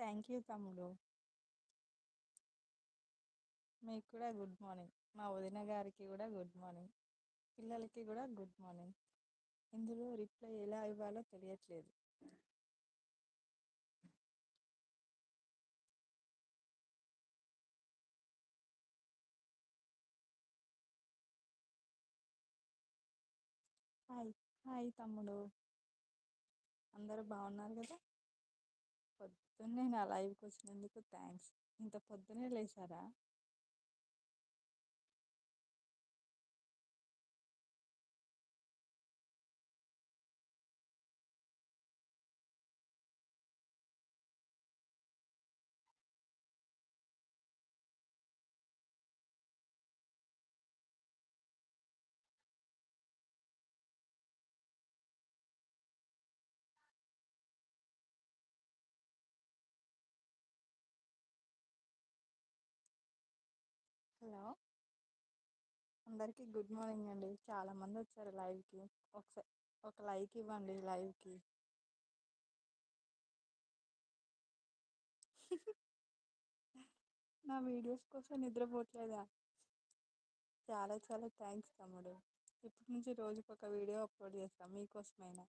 Thank you తమ్ముడు. మీకు కూడా గుడ్ మార్నింగ్. మా వదిన గారికి కూడా గుడ్ మార్నింగ్. పిల్లలకి కూడా గుడ్ మార్నింగ్. ఇందులో రిప్లై ఎలా ఇవ్వాలో తెలియట్లేదు. హాయ్. హాయ్ తమ్ముడు. అందరూ బాగున్నారు కదా? పొద్దున్నే నా లైవ్కి వచ్చినందుకు థ్యాంక్స్ ఇంత పొద్దునే లేచారా? హలో. అందరికీ గుడ్ మార్నింగ్ అండి. చాలా మంది వచ్చారు లైవ్కి. ఒకసారి ఒక లైక్ ఇవ్వండి లైవ్కి. నా వీడియోస్ కోసం నిద్రపోవట్లేదా చాలా చాలా థ్యాంక్స్ తమ్ముడు. ఇప్పటి నుంచి రోజుకి ఒక వీడియో అప్లోడ్ చేస్తాం మీకోసమైనా.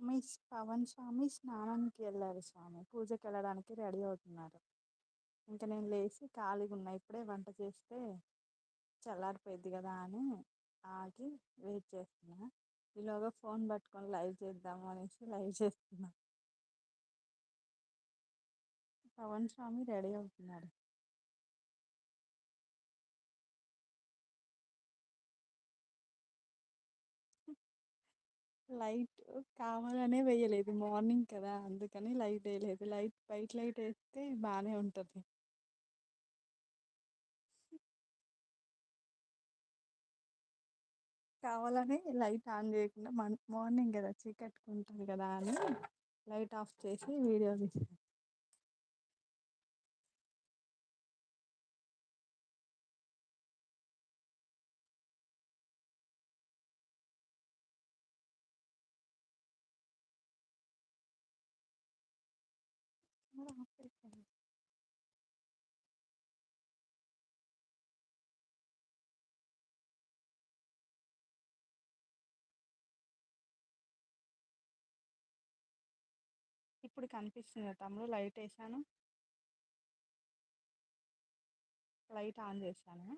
మిస్ పవన్ స్వామి స్నానానికి వెళ్ళారు స్వామి. పూజకి వెళ్ళడానికి రెడీ అవుతున్నారు. ఇంకా నేను లేచి ఖాళీగా ఉన్నా. ఇప్పుడే వంట చేస్తే చల్లారిపోయింది కదా అని ఆగి వెయిట్ చేస్తున్నా. ఈలోగా ఫోన్ పట్టుకొని లైవ్ చేద్దాము అనేసి లైవ్ చేస్తున్నా. పవన్ స్వామి రెడీ అవుతున్నారు. లైట్ కావాలనే వేయలేదు. మార్నింగ్ కదా అందుకని లైట్ వేయలేదు. లైట్ వైట్ లైట్ వేస్తే బాగానే ఉంటుంది. కావాలని లైట్ ఆన్ చేయకుండా మార్నింగ్ కదా చీకట్టుకుంటుంది కదా అని లైట్ ఆఫ్ చేసి వీడియో తీసాను ఇప్పుడు కనిపిస్తుంది తమ్ముడు లైట్ వేసాను. లైట్ ఆన్ చేశాను.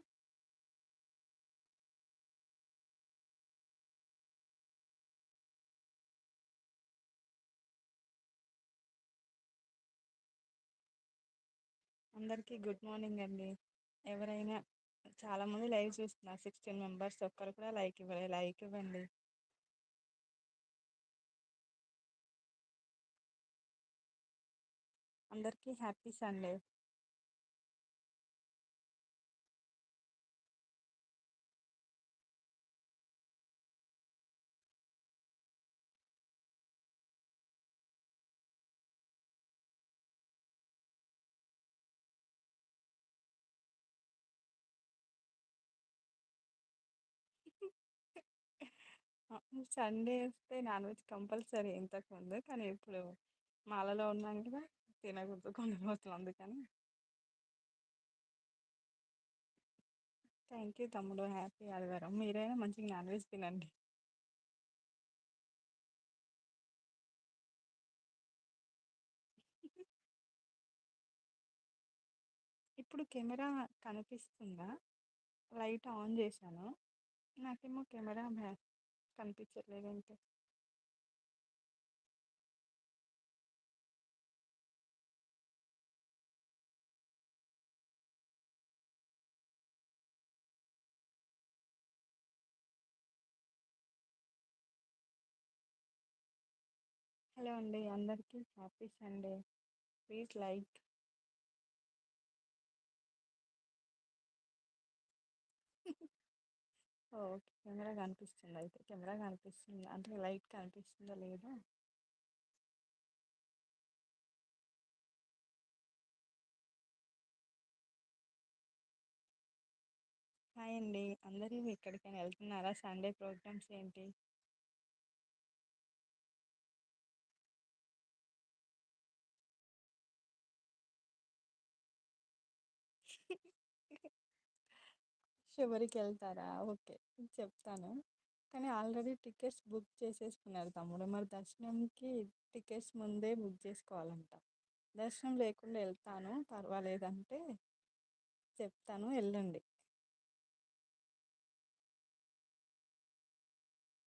అందరికీ గుడ్ మార్నింగ్ అండి. ఎవరైనా చాలామంది లైవ్ చూస్తున్నారు సిక్స్టీన్ మెంబర్స్ ఒక్కరు కూడా లైక్ ఇవ్వలేదు లైక్ ఇవ్వండి. అందరికీ హ్యాపీ సండే. సండే వస్తే నాన్ వెజ్ కంపల్సరీ ఇంతకుముందు కానీ ఇప్పుడు మాలలో ఉన్నాం కదా. తినకూడదు కొన్ని అందుకని థ్యాంక్ యూ తమ్ముడు హ్యాపీ ఆదివారం మీరైనా మంచిగా నాన్ వెజ్ తినండి ఇప్పుడు కెమెరా కనిపిస్తుందా లైట్ ఆన్ చేశాను నాకేమో కెమెరా కనిపించట్లేదు కనిపించట్లేదంటే హలో అండి. అందరికీ happy Sunday. Please like. Okay camera కనిపిస్తుంది. అయితే కెమెరా కనిపిస్తుంది. అంటే లైట్ కనిపిస్తుందో లేదో? హాయ్ అండి. అందరూ ఎక్కడికైనా వెళ్తున్నారా? సండే ప్రోగ్రామ్స్ ఏంటి? చివరికి వెళ్తారా ఓకే. చెప్తాను. కానీ ఆల్రెడీ టికెట్స్ బుక్ చేసేసుకున్నారు తమ్ముడు. మరి దర్శనంకి టికెట్స్ ముందే బుక్ చేసుకోవాలంట. దర్శనం లేకుండా వెళ్తాను. పర్వాలేదంటే చెప్తాను. వెళ్ళండి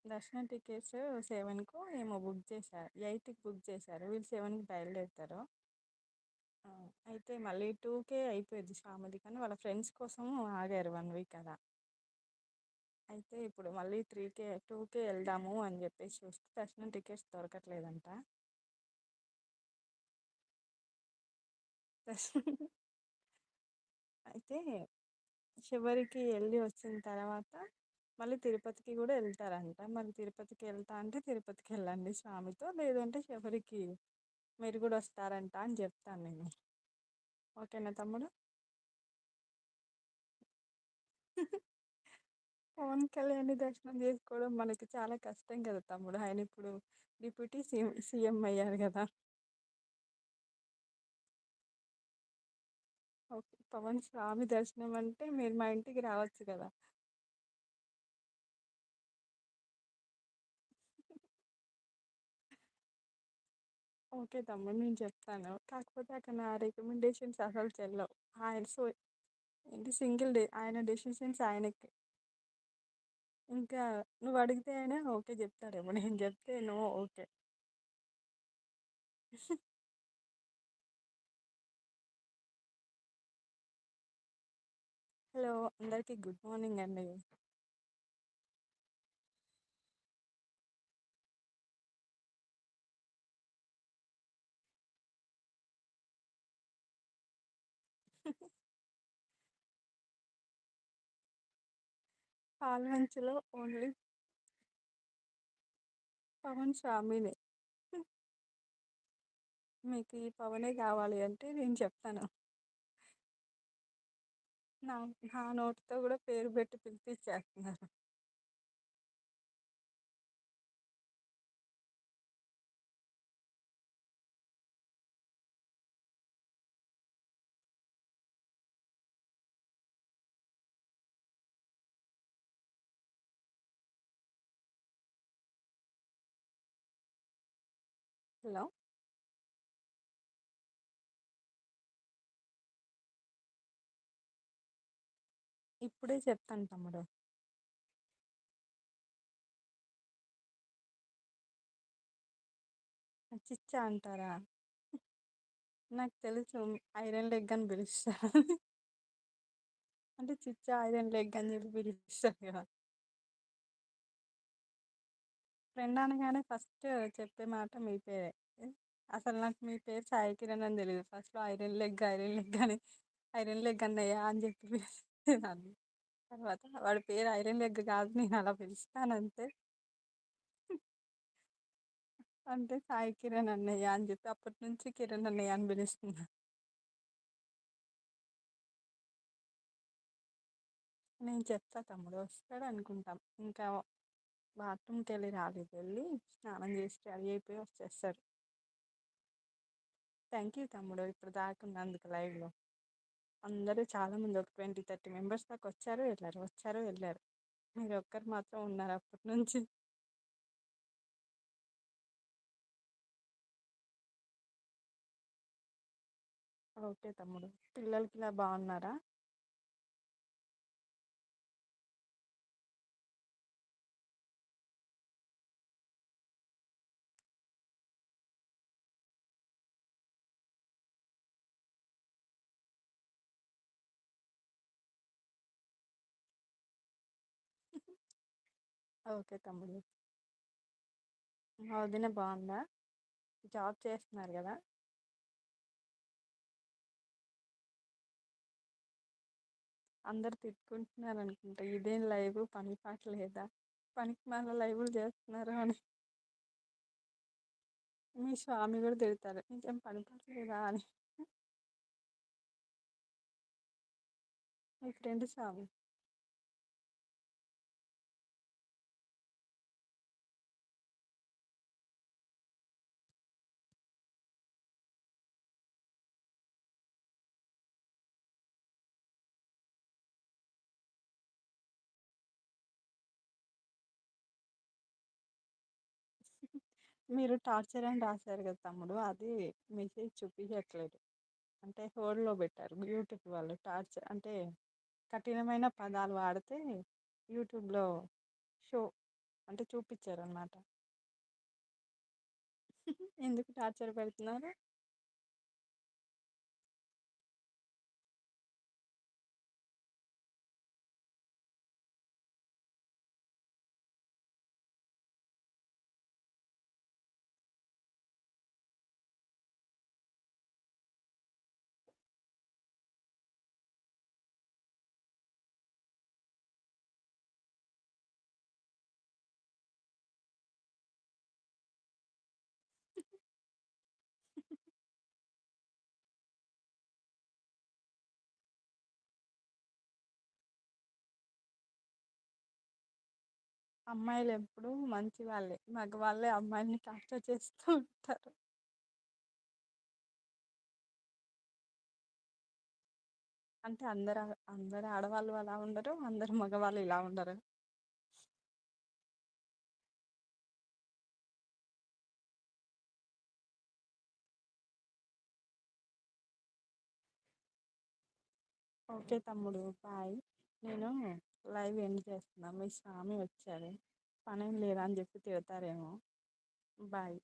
దర్శనం టికెట్స్ సెవెన్కు ఏమో బుక్ చేశారు. ఎయిట్కి బుక్ చేశారు. వీళ్ళు సెవెన్కి బయలుదేరుతారు. అయితే మళ్ళీ టూకే అయిపోయింది శ్యామది. కానీ వాళ్ళ ఫ్రెండ్స్ కోసం ఆగారు వన్ వీక్ అలా. అయితే ఇప్పుడు మళ్ళీ త్రీకే టూకే వెళ్దాము అని చెప్పేసి చూస్తే దర్శనం టికెట్స్ దొరకట్లేదంట. దర్శనం అయితే చివరికి వెళ్ళి వచ్చిన తర్వాత మళ్ళీ తిరుపతికి కూడా వెళ్తారంట. మరి తిరుపతికి వెళ్తా అంటే తిరుపతికి వెళ్ళండి స్వామితో లేదంటే చివరికి మీరు కూడా వస్తారంట అని చెప్తాను నేను. ఓకేనా తమ్ముడు? పవన్ కళ్యాణ్ దర్శనం చేసుకోవడం మనకి చాలా కష్టం కదా తమ్ముడు. ఆయన ఇప్పుడు డిప్యూటీ సీఎం సీఎం అయ్యారు కదా. ఓకే. పవన్ స్వామి దర్శనం అంటే మీరు మా ఇంటికి రావచ్చు కదా. ఓకే తమ్ముడు నేను చెప్తాను. కాకపోతే అక్కడ నా రికమెండేషన్స్ అసలు చెల్లవు. ఆయన సో ఏంటి సింగిల్ డే ఆయన డెసిషన్స్ ఆయనకి. ఇంకా నువ్వు అడిగితే అయినా ఓకే చెప్తాడేమో నేను చెప్తే నో ఓకే. హలో అందరికీ గుడ్ మార్నింగ్ అండి. పాల్వంచలో ఓన్లీ పవన్ స్వామినే. మీకు ఈ పవనే కావాలి అంటే నేను చెప్తాను. నా నా నోటితో కూడా పేరు పెట్టి పిలిపించేస్తున్నారు. హలో. ఇప్పుడే చెప్తాను తమ్ముడు. చిచ్చా అంటారా? నాకు తెలుసు ఐరన్ లెగ్ అని పిలుస్తారు. అంటే చిచ్చా ఐరన్ లెగ్ అని చెప్పి పిలుస్తారు కదా. ఫ్రెండ్ అనగానే ఫస్ట్ చెప్పే మాట మీ పేరే. అసలు నాకు మీ పేరు సాయి కిరణ్ అని తెలియదు ఫస్ట్లో ఐరన్ లెగ్ ఐరన్ లెగ్ అని ఐరన్ లెగ్ అన్నయ్య అని చెప్పి పిలిచేదాన్ని. తర్వాత వాడి పేరు ఐరన్ లెగ్ కాదు నేను అలా పిలుస్తాను అంతే అంటే సాయి కిరణ్ అన్నయ్య అని చెప్పి అప్పటి నుంచి కిరణ్ అన్నయ్య అని పిలుస్తున్నా. నేను చెప్తా తమ్ముడు వస్తాడు అనుకుంటాం. ఇంకా బాత్రూమ్కి వెళ్ళి రాలేదు. వెళ్ళి స్నానం చేసి రెడీ అయిపోయి వచ్చేస్తారు. థ్యాంక్ యూ తమ్ముడు ఇప్పుడు దాకా ఉన్నందుకు లైవ్లో. అందరూ చాలామంది ఒక ట్వంటీ థర్టీ మెంబర్స్ దాకా వచ్చారు వెళ్ళారు వచ్చారు వెళ్ళారు. మీరు ఒక్కరు మాత్రం ఉన్నారు అప్పటి నుంచి. ఓకే తమ్ముడు. పిల్లలకి ఇలా బాగున్నారా? ఓకే తమ్ముడు. మా వదిన బాగుందా? జాబ్ చేస్తున్నారు కదా? అందరు తిట్టుకుంటున్నారు అనుకుంటా. ఇదేం లైవ్? పని పాట లేదా? పనికి మాలిన లైవ్లు చేస్తున్నారు అని. మీ స్వామి కూడా తిడతారు. నీకేం పని పాట లేదా? అని. మీ ఫ్రెండ్ స్వామి. మీరు టార్చర్ అని రాశారు కదా తమ్ముడు అది మెసేజ్ చూపించట్లేదు. అంటే హోల్డ్లో పెట్టారు. యూట్యూబ్ వాళ్ళు టార్చర్ అంటే కఠినమైన పదాలు వాడితే యూట్యూబ్లో షో అంటే చూపించారు అనమాట ఎందుకు టార్చర్ పెడుతున్నారు? అమ్మాయిలు ఎప్పుడు మంచి వాళ్ళే. మగవాళ్ళే అమ్మాయిని టార్చర్ చేస్తూ ఉంటారు. అంటే అందరు అందరు ఆడవాళ్ళు అలా ఉండరు అందరు మగవాళ్ళు ఇలా ఉండరు. ఓకే తమ్ముడు బాయ్. నేను లైవ్ ఎండ్ చేస్తున్నాం. మీ స్వామి వచ్చారు. పనేం లేదా అని చెప్పి తిడతారేమో. బాయ్.